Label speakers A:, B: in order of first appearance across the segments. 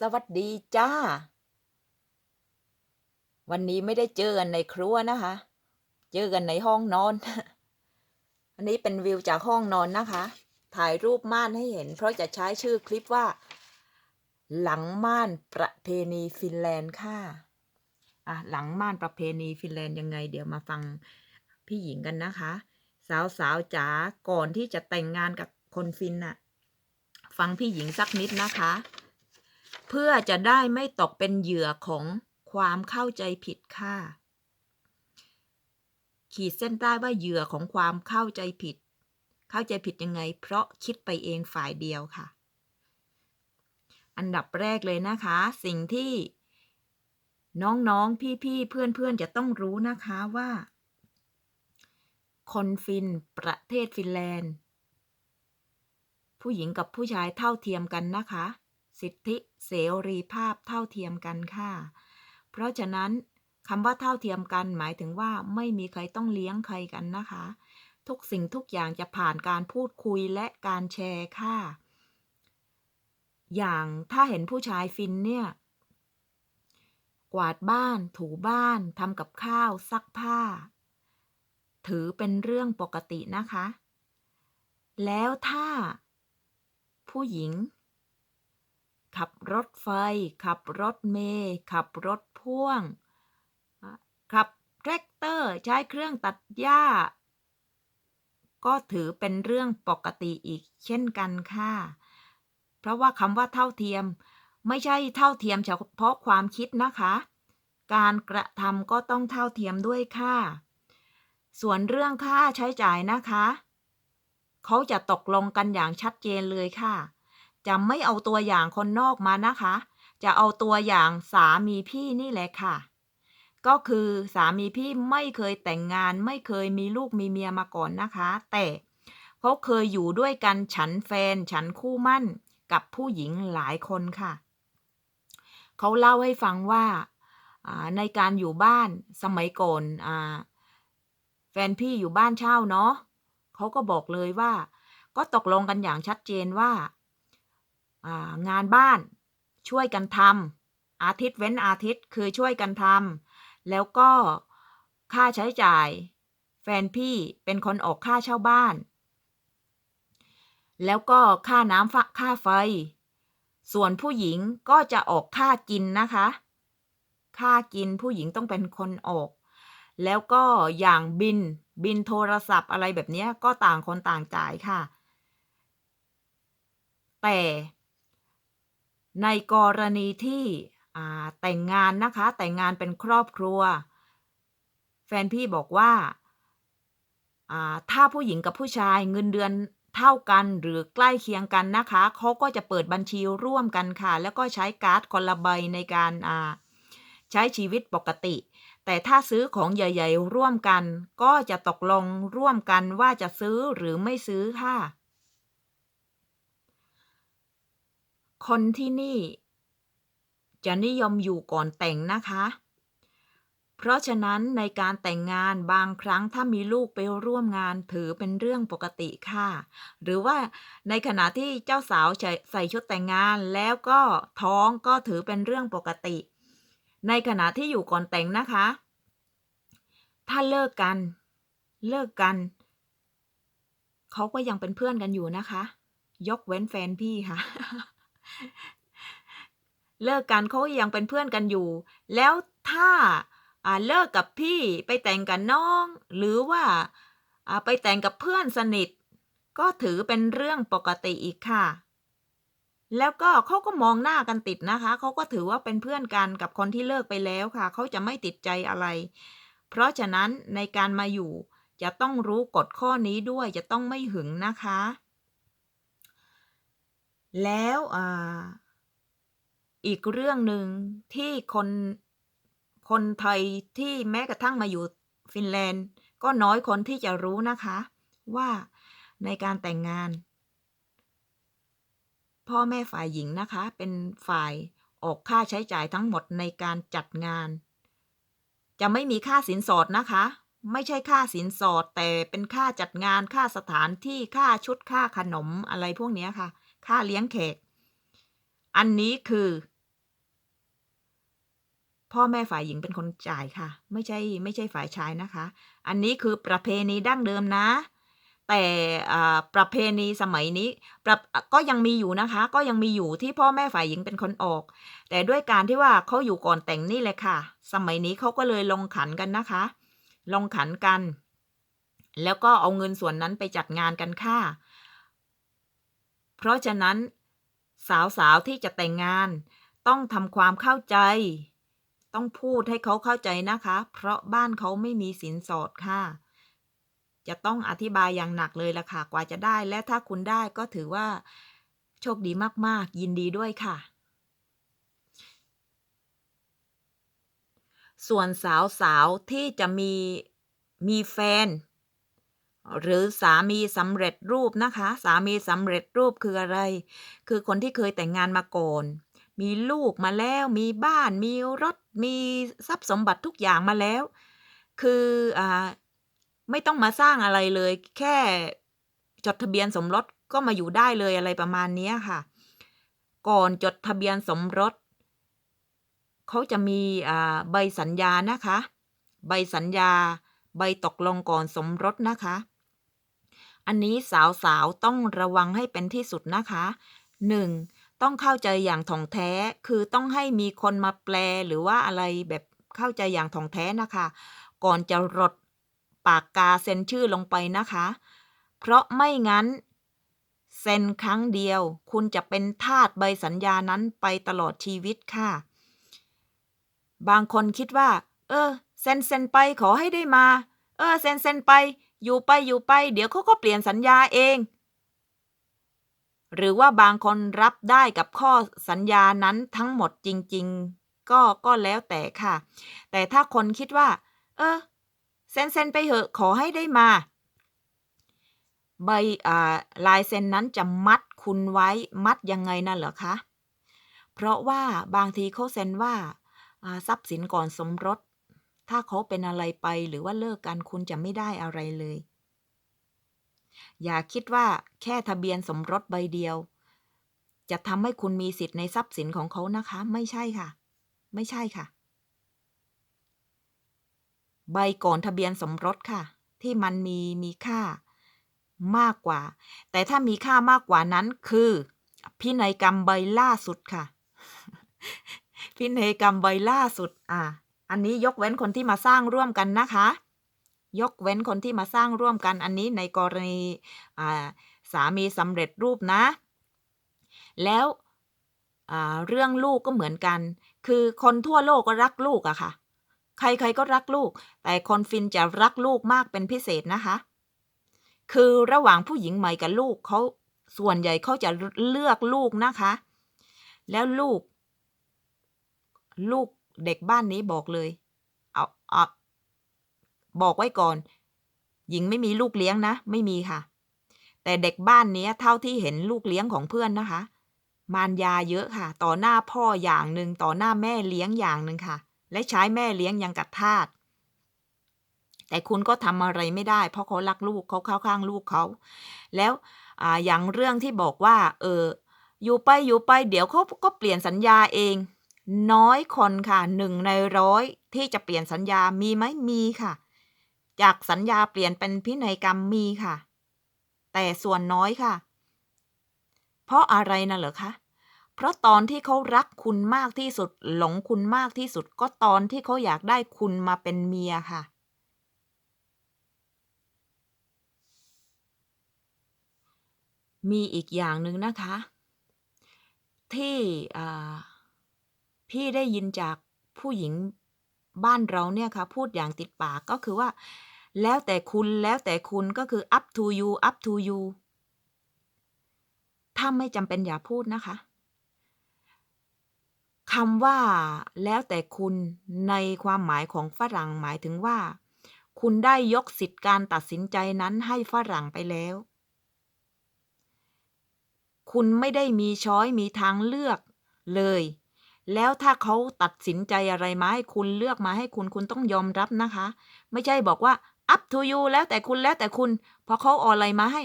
A: สวัสดีจ้า วันนี้ไม่ได้เจอกันในครัวนะคะ เจอกันในห้องนอน อันนี้เป็นวิวจากห้องนอนนะคะ ถ่ายรูปม่านให้เห็น เพราะจะใช้ชื่อคลิปว่า หลังม่านประเพณีฟินแลนด์ค่ะอะหลังม่านประเพณีฟินแลนด์ยังไง เดี๋ยวมาฟังพี่หญิงกันนะคะ สาวสาวจ๋าก่อนที่จะแต่งงานกับคนฟินน่ะ ฟังพี่หญิงสักนิดนะคะ เพื่อจะได้ไม่ตกเป็นเหยื่อของความเข้าใจผิดค่ะ ขีดเส้นใต้ว่าเหยื่อของความเข้าใจผิด เข้าใจผิดยังไง เพราะคิดไปเองฝ่ายเดียวค่ะ อันดับแรกเลยนะคะ สิ่งที่น้องๆ พี่ๆ เพื่อนๆ จะต้องรู้นะคะว่า คนฟินประเทศฟินแลนด์ ผู้หญิงกับผู้ชายเท่าเทียมกันนะคะ สิทธิเสรีภาพเท่าเทียมกันค่ะ เพราะฉะนั้นคำว่าเท่าเทียมกันหมายถึงว่าไม่มีใครต้องเลี้ยงใครกันนะคะ ทุกสิ่งทุกอย่างจะผ่านการพูดคุยและการแชร์ค่ะ อย่างถ้าเห็นผู้ชายฟินเนี่ย กวาดบ้าน ถูบ้านทำกับข้าว ซักผ้า ถือเป็นเรื่องปกตินะคะ แล้วถ้าผู้หญิง ขับรถไฟ ขับรถเมล์ขับรถพ่วง ขับแทรกเตอร์ใช้เครื่องตัดหญ้า ก็ถือเป็นเรื่องปกติอีกเช่นกันค่ะ เพราะว่าคำว่าเท่าเทียม ไม่ใช่เท่าเทียมเฉพาะความคิดนะคะ การกระทำก็ต้องเท่าเทียมด้วยค่ะ ส่วนเรื่องค่าใช้จ่ายนะคะ เขาจะตกลงกันอย่างชัดเจนเลยค่ะ จะไม่เอาตัวอย่างคนนอกมานะคะ จะเอาตัวอย่างสามีพี่นี่แหละค่ะ ก็คือสามีพี่ไม่เคยแต่งงาน ไม่เคยมีลูกมีเมียมาก่อนนะคะ แต่เขาเคยอยู่ด้วยกันฉันแฟนฉันคู่มั่นกับผู้หญิงหลายคนค่ะ เขาเล่าให้ฟังว่าในการอยู่บ้านสมัยก่อนแฟนพี่อยู่บ้านเช่าเนาะเขาก็บอกเลยว่า ก็ตกลงกันอย่างชัดเจนว่า งานบ้านช่วยกันทำอาทิตย์เว้นอาทิตย์คือช่วยกันทำแล้วก็ค่าใช้จ่าย แฟนพี่เป็นคนออกค่าเช่าบ้าน แล้วก็ค่าน้ำค่าไฟ ส่วนผู้หญิงก็จะออกค่ากินนะคะ ค่ากินผู้หญิงต้องเป็นคนออก แล้วก็อย่างบินบินโทรศัพท์อะไรแบบนี้ก็ต่างคนต่างจ่ายค่ะ แต่ ในกรณีที่แต่งงานนะคะ แต่งงานเป็นครอบครัว แฟนพี่บอกว่า ถ้าผู้หญิงกับผู้ชายเงินเดือนเท่ากันหรือใกล้เคียงกันนะคะเขาก็จะเปิดบัญชีร่วมกันค่ะ แล้วก็ใช้การ์ดคนละใบในการใช้ชีวิตปกติ แต่ถ้าซื้อของใหญ่ ๆ ร่วมกัน ก็จะตกลงร่วมกันว่าจะซื้อหรือไม่ซื้อค่ะ คนที่นี่ จะนิยมอยู่ก่อนแต่งนะคะ เพราะฉะนั้นในการแต่งงานบางครั้งถ้ามีลูกไปร่วมงานถือเป็นเรื่องปกติค่ะ หรือว่าในขณะที่เจ้าสาวใส่ชุดแต่งงานแล้วก็ท้องก็ถือเป็นเรื่องปกติ ในขณะที่อยู่ก่อนแต่งนะคะ ถ้าเลิกกัน เลิกกันเขาก็ยังเป็นเพื่อนกันอยู่นะคะ ยกเว้นแฟนพี่ค่ะ เลิกกันเขายังเป็นเพื่อนกันอยู่ แล้วถ้าเลิกกับพี่ไปแต่งกับน้อง หรือว่าไปแต่งกับเพื่อนสนิท ก็ถือเป็นเรื่องปกติอีกค่ะ แล้วก็เขาก็มองหน้ากันติดนะคะเขาก็ถือว่าเป็นเพื่อนกันกับคนที่เลิกไปแล้วค่ะเขาจะไม่ติดใจอะไร เพราะฉะนั้นในการมาอยู่จะต้องรู้กฎข้อนี้ด้วยจะต้องไม่หึงนะคะ แล้วออีกเรื่องหนึ่งที่คนคนไทยที่แม้กระทั่งมาอยู่ฟินแลนด์ ก็น้อยคนที่จะรู้นะคะ ว่าในการแต่งงาน พ่อแม่ฝ่ายหญิงนะคะ เป็นฝ่ายออกค่าใช้จ่ายทั้งหมดในการจัดงาน จะไม่มีค่าสินสอดนะคะ ไม่ใช่ค่าสินสอดแต่เป็นค่าจัดงานค่าสถานที่ค่าชุดค่าขนมอะไรพวกนี้ค่ะ ค่าเลี้ยงแขก อันนี้คือ พ่อแม่ฝ่ายหญิงเป็นคนจ่ายค่ะ ไม่ใช่ไม่ใช่ฝ่ายชายนะคะ อันนี้คือประเพณีดั้งเดิมนะ แต่ประเพณีสมัยนี้ก็ยังมีอยู่นะคะ ก็ยังมีอยู่ที่พ่อแม่ฝ่ายหญิงเป็นคนออก แต่ด้วยการที่ว่าเขาอยู่ก่อนแต่งนี่แหละค่ะ สมัยนี้เขาก็เลยลงขันกันนะคะ ลงขันกัน แล้วก็เอาเงินส่วนนั้นไปจัดงานกันค่ะ เพราะฉะนั้น สาวๆที่จะแต่งงานต้องทำความเข้าใจ ต้องพูดให้เขาเข้าใจนะคะ เพราะบ้านเขาไม่มีสินสอดค่ะ จะต้องอธิบายอย่างหนักเลยล่ะค่ะ กว่าจะได้ และถ้าคุณได้ก็ถือว่า โชคดีมากๆ ยินดีด้วยค่ะ ส่วนสาวๆที่จะมีมีแฟน หรือสามีสำเร็จรูปนะคะ สามีสำเร็จรูปคืออะไร คือคนที่เคยแต่งงานมาก่อนมีลูกมาแล้ว มีบ้าน มีรถ มีทรัพย์สมบัติทุกอย่างมาแล้ว คืออ่าไม่ต้องมาสร้างอะไรเลย แค่จดทะเบียนสมรสก็มาอยู่ได้เลยอะไรประมาณนี้ค่ะ ก่อนจดทะเบียนสมรสเขาจะมีใบสัญญานะคะ ใบสัญญา ใบตกลงก่อนสมรสนะคะ อันนี้สาวๆ ต้องระวังให้เป็นที่สุดนะคะหนึ่งต้องเข้าใจอย่างถ่องแท้ คือต้องให้มีคนมาแปลหรือว่าอะไรแบบเข้าใจอย่างถ่องแท้นะคะ ก่อนจะรดปากกาเซ็นชื่อลงไปนะคะ เพราะไม่งั้น เซ็นครั้งเดียว คุณจะเป็นทาสใบสัญญานั้นไปตลอดชีวิตค่ะ บางคนคิดว่า เออ เซ็นเซ็นไปขอให้ได้มา เออ เซ็นเซ็นไป อยู่ไปอยู่ไป เดี๋ยวเขาก็เปลี่ยนสัญญาเอง หรือว่าบางคนรับได้กับข้อสัญญานั้นทั้งหมดจริง ๆ ก็ก็แล้วแต่ค่ะ แต่ถ้าคนคิดว่า เออเซ็นเซ็นไปเหอะขอให้ได้มา ใบอ่าลายเซ็นนั้นจะมัดคุณไว้มัดยังไงนั่นเหรอคะ เพราะว่าบางทีเขาเซ็นว่าอ่าทรัพย์สินก่อนสมรส ถ้าเขาเป็นอะไรไปหรือว่าเลิกกันคุณจะไม่ได้อะไรเลย อย่าคิดว่าแค่ทะเบียนสมรสใบเดียว จะทำให้คุณมีสิทธิ์ในทรัพย์สินของเขานะคะ ไม่ใช่ค่ะ ไม่ใช่ค่ะ ใบก่อนทะเบียนสมรสค่ะ ที่มันมีมีค่ามากกว่า แต่ถ้ามีค่ามากกว่านั้นคือพินัยกรรมใบล่าสุดค่ะ พินัยกรรมใบล่าสุด อ่า อันนี้ยกเว้นคนที่มาสร้างร่วมกันนะคะ ยกเว้นคนที่มาสร้างร่วมกันอันนี้ในกรณีสามีสำเร็จรูปนะ แล้วเรื่องลูกก็เหมือนกัน คือคนทั่วโลกก็รักลูกอะค่ะ ใครๆก็รักลูก แต่คนฟินจะรักลูกมากเป็นพิเศษนะคะ คือระหว่างผู้หญิงใหม่กับลูกเขาส่วนใหญ่เขาจะเลือกลูกนะคะ แล้วลูก ลูก เด็กบ้านนี้บอกเลย เอาเอาบอกไว้ก่อน หญิงไม่มีลูกเลี้ยงนะ ไม่มีค่ะ แต่เด็กบ้านนี้เท่าที่เห็นลูกเลี้ยงของเพื่อนนะคะ มารยาเยอะค่ะ ต่อหน้าพ่ออย่างหนึ่งต่อหน้าแม่เลี้ยงอย่างหนึ่งค่ะ และใช้แม่เลี้ยงยังกับทาสแต่คุณก็ทำอะไรไม่ได้ เพราะเขารักลูกเขาเข้าข้างลูกเขา แล้วออย่างเรื่องที่บอกว่า เอออยู่ไปอยู่ไป เดี๋ยวเขาก็เปลี่ยนสัญญาเอง น้อยคนค่ะหนึ่งในร้อยที่จะเปลี่ยนสัญญามีไหมมีค่ะ จากสัญญาเปลี่ยนเป็นพินัยกรรมมีค่ะ แต่ส่วนน้อยค่ะ เพราะอะไรนะเหรอคะเพราะตอนที่เขารักคุณมากที่สุด หลงคุณมากที่สุด ก็ตอนที่เขาอยากได้คุณมาเป็นเมียค่ะ มีอีกอย่างหนึ่งนะคะ ที่อ่า พี่ได้ยินจากผู้หญิงบ้านเราเนี่ยค่ะ พูดอย่างติดปากก็คือว่า แล้วแต่คุณแล้วแต่คุณก็คือ up to you up to you ถ้าไม่จำเป็นอย่าพูดนะคะคำว่าแล้วแต่คุณในความหมายของฝรั่งหมายถึงว่า คุณได้ยกสิทธิ์การตัดสินใจนั้นให้ฝรั่งไปแล้ว คุณไม่ได้มีช้อยมีทางเลือกเลย แล้วถ้าเขาตัดสินใจอะไรมาให้คุณเลือกมาให้คุณคุณต้องยอมรับนะคะ ไม่ใช่บอกว่า up to you แล้วแต่คุณแล้วแต่คุณพอเขาเอาอะไรมาให้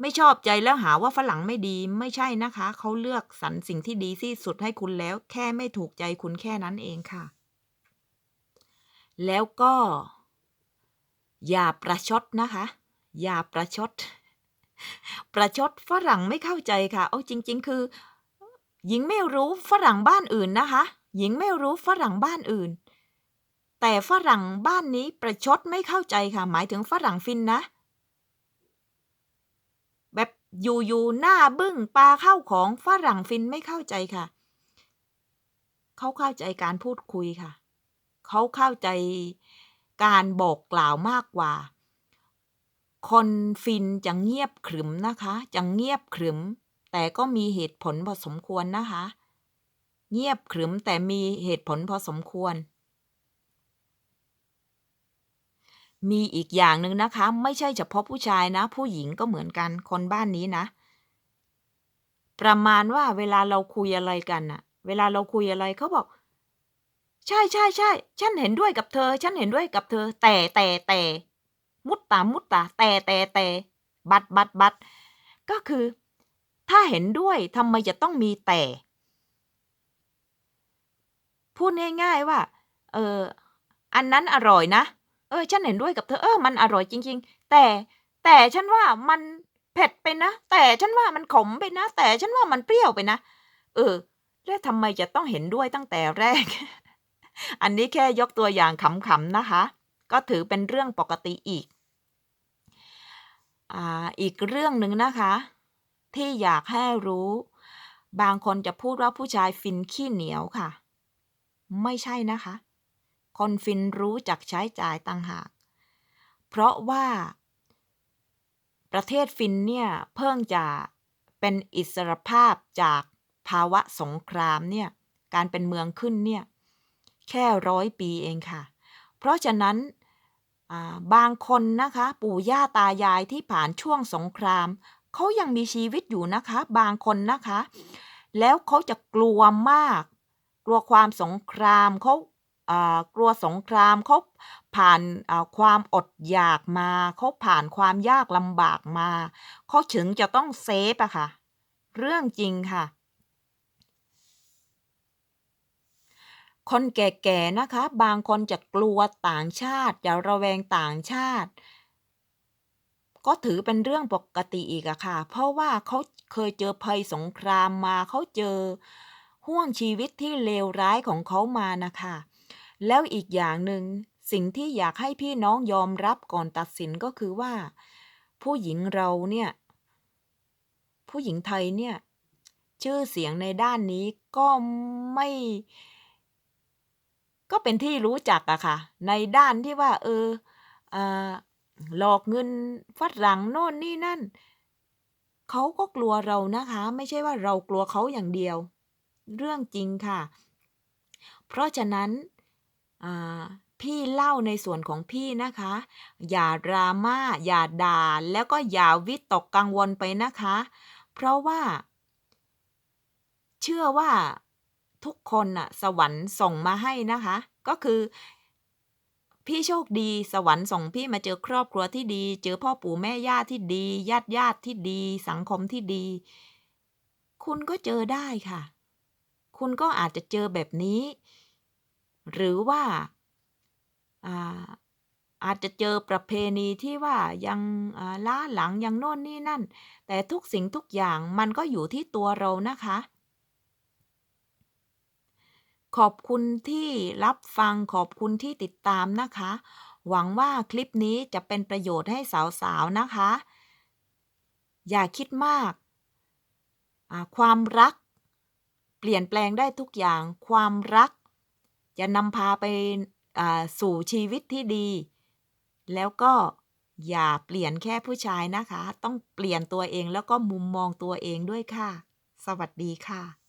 A: ไม่ชอบใจแล้วหาว่าฝรั่งไม่ดีไม่ใช่นะคะ เขาเลือกสรรสิ่งที่ดีที่สุดให้คุณแล้ว แค่ไม่ถูกใจคุณแค่นั้นเองค่ะ แล้วก็ อย่าประชดนะคะ อย่าประชด ประชดฝรั่งไม่เข้าใจค่ะ เอาจริง ๆ คือ หญิงไม่รู้ฝรั่งบ้านอื่นนะคะ หญิงไม่รู้ฝรั่งบ้านอื่น แต่ฝรั่งบ้านนี้ประชดไม่เข้าใจค่ะ หมายถึงฝรั่งฟินนะ แบบอยู่ๆหน้าบึ้งปลาเข้าของฝรั่งฟินไม่เข้าใจค่ะ เขาเข้าใจการพูดคุยค่ะ เขาเข้าใจการบอกกล่าวมากกว่า คนฟินจะเงียบขรึมนะคะ จะเงียบขรึม แต่ก็มีเหตุผลพอสมควรนะคะ เงียบขรึมแต่มีเหตุผลพอสมควร มีอีกอย่างหนึ่งนะคะ ไม่ใช่เฉพาะผู้ชายนะ ผู้หญิงก็เหมือนกันคนบ้านนี้นะ ประมาณว่าเวลาเราคุยอะไรกันอะเวลาเราคุยอะไรเขาบอก ใช่ใช่ใช่ฉันเห็นด้วยกับเธอ ฉันเห็นด้วยกับเธอ แต่แต่แต่มุตตามุตตาแต่แต่แต่บัดบัดบัดก็คือ ถ้าเห็นด้วยทำไมจะต้องมีแต่ พูดง่ายๆว่า เออ อันนั้นอร่อยนะ เออ ฉันเห็นด้วยกับเธอ เออ มันอร่อยจริง ๆ แต่ แต่ฉันว่ามันเผ็ดไปนะ แต่ฉันว่ามันขมไปนะ แต่ฉันว่ามันเปรี้ยวไปนะ เออ แล้วทำไมจะต้องเห็นด้วยตั้งแต่แรก อันนี้แค่ยกตัวอย่างขำๆนะคะ ก็ถือเป็นเรื่องปกติอีก อ่า อีกเรื่องหนึ่งนะคะ ที่อยากให้รู้ บางคนจะพูดว่าผู้ชายฟินขี้เหนียวค่ะ ไม่ใช่นะคะ คนฟินรู้จักใช้จ่ายต่างหาก เพราะว่า ประเทศฟินเนี่ย เพิ่งจะเป็นอิสรภาพจากภาวะสงครามเนี่ย การเป็นเมืองขึ้นเนี่ย แค่ร้อยปีเองค่ะ เพราะฉะนั้นบางคนนะคะ ปู่ย่าตายายที่ผ่านช่วงสงคราม เขายังมีชีวิตอยู่นะคะ บางคนนะคะ แล้วเขาจะกลัวมาก กลัวความสงครามเขากลัวสงครามเขาผ่านความอดอยากมาเขาผ่านความยากลำบากมาเขาถึงจะต้องเซฟอะค่ะ เรื่องจริงค่ะ คนแก่ๆนะคะ บางคนจะกลัวต่างชาติจะระแวงต่างชาติ ก็ถือเป็นเรื่องปกติอีกอะค่ะ เพราะว่าเขาเคยเจอภัยสงครามมา เขาเจอห่วงชีวิตที่เลวร้ายของเขามานะคะ แล้วอีกอย่างหนึ่งสิ่งที่อยากให้พี่น้องยอมรับก่อนตัดสินก็คือว่า ผู้หญิงเราเนี่ย ผู้หญิงไทยเนี่ย ชื่อเสียงในด้านนี้ก็ไม่ ก็เป็นที่รู้จักอะค่ะ ในด้านที่ว่า เอออ หลอกเงินฝรั่งโน่นนี่นั่น เขาก็กลัวเรานะคะ ไม่ใช่ว่าเรากลัวเขาอย่างเดียว เรื่องจริงค่ะ เพราะฉะนั้นพี่เล่าในส่วนของพี่นะคะ อย่าดราม่าอย่าด่าแล้วก็อย่าวิตกกังวลไปนะคะ เพราะว่า เชื่อว่าทุกคนน่ะ สวรรค์ส่งมาให้นะคะ ก็คือ พี่โชคดีสวรรค์ส่งพี่มาเจอครอบครัวที่ดี เจอพ่อปู่แม่ย่าที่ดีญาติญาติที่ดี สังคมที่ดี คุณก็เจอได้ค่ะ คุณก็อาจจะเจอแบบนี้ หรือว่าอาอาจจะเจอประเพณีที่ว่ายังล้าหลังยังโน่นนี่นั่น แต่ทุกสิ่งทุกอย่างมันก็อยู่ที่ตัวเรานะคะ ขอบคุณที่รับฟัง ขอบคุณที่ติดตามนะคะ หวังว่าคลิปนี้จะเป็นประโยชน์ให้สาวๆนะคะ อย่าคิดมาก ความรัก เปลี่ยนแปลงได้ทุกอย่าง ความรัก จะนำพาไปสู่ชีวิตที่ดี แล้วก็อย่าเปลี่ยนแค่ผู้ชายนะคะ ต้องเปลี่ยนตัวเองแล้วก็มุมมองตัวเองด้วยค่ะ สวัสดีค่ะ